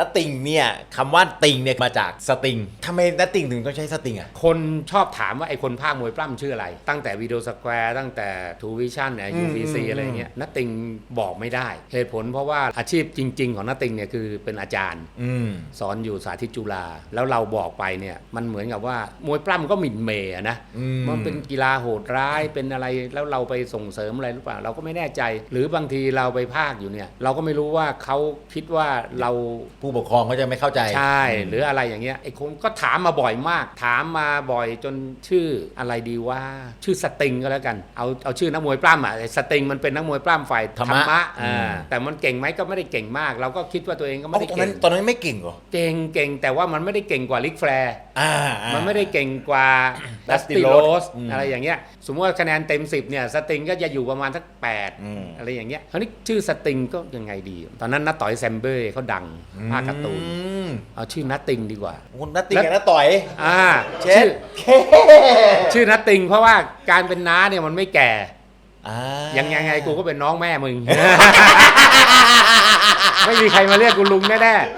นัตติงเนี่ยคำว่าติงเนี่ยมาจากสติงทำไมนัตติงถึงต้องใช้สติงอะ คนชอบถามว่าไอ้คนภาคมวยปล้ำชื่ออะไร ตั้งแต่วิดีโอสแควร์ตั้งแต่ทูวิชั่นเนี่ยอืม UVC อืมอะไรเงี้ยนัตติงบอกไม่ได้ เหตุผลเพราะว่าอาชีพจริง ๆ ของนัตติงเนี่ยคือเป็นอาจารย์อืมสอนอยู่สาธิตจุฬาแล้วเราบอกไปเนี่ยมันเหมือนกับว่ามวยปล้ำก็หมิ่นเมย์อะนะ อืม มันเป็นกีฬาโหดร้ายเป็นอะไรแล้วเราไปส่งเสริมอะไรหรือเปล่า เราก็ไม่แน่ใจ หรือบางทีเราไปภาคอยู่เนี่ย เราก็ไม่รู้ว่าเขาคิดว่าเราผู้ปกครองเขาจะไม่เข้าใจใช่ หรืออะไรอย่างเงี้ยไอ้คนก็ถามมาบ่อยมาก ถามมาบ่อยจนชื่ออะไรดีว่าชื่อสติงก็แล้วกัน เอาเอาชื่อนักมวยปล้ำอะไอ้สติงมันเป็นนักมวยปล้ำฝ่ายธรรมะอ่าอืมแต่มันเก่งไหมก็ไม่ได้เก่งมาก เราก็คิดว่าตัวเองก็ไม่เอ้าได้ตอนเก่นั้นงตอนนั้นไม่เก่งเหรอเก่งเก่งแต่ว่ามันไม่ได้เก่งกว่าลิกแฟร์อ่า มัมันไม่ได้เก่งกว่าดัส Dusty ติโร Rhodes สอืมอะไรอย่างเงี้ย สมมติว่าคะแนนเต็ม 10เนี่ยสติงก็จะอยู่ประมาณสักอืม8อะไรอย่างเงี้ยคราวนี้ชื่อสติงก็ยังไงดี ตอนนั้นนัตต่อยแซมเบ้เขาดังภาคการ์ตูนอืมเอาชื่อนัตติงดีกว่าคุณนัตติงกับนัตต่อยอ่าเช็ดชื่อชื่อนัตติงเพราะว่าการเป็นน้าเนี่ยมันไม่แก่อ่ายังยังไงกูก็เป็นน้องแม่มึง ไม่มีใครมาเรียกกูลุงแน่ๆ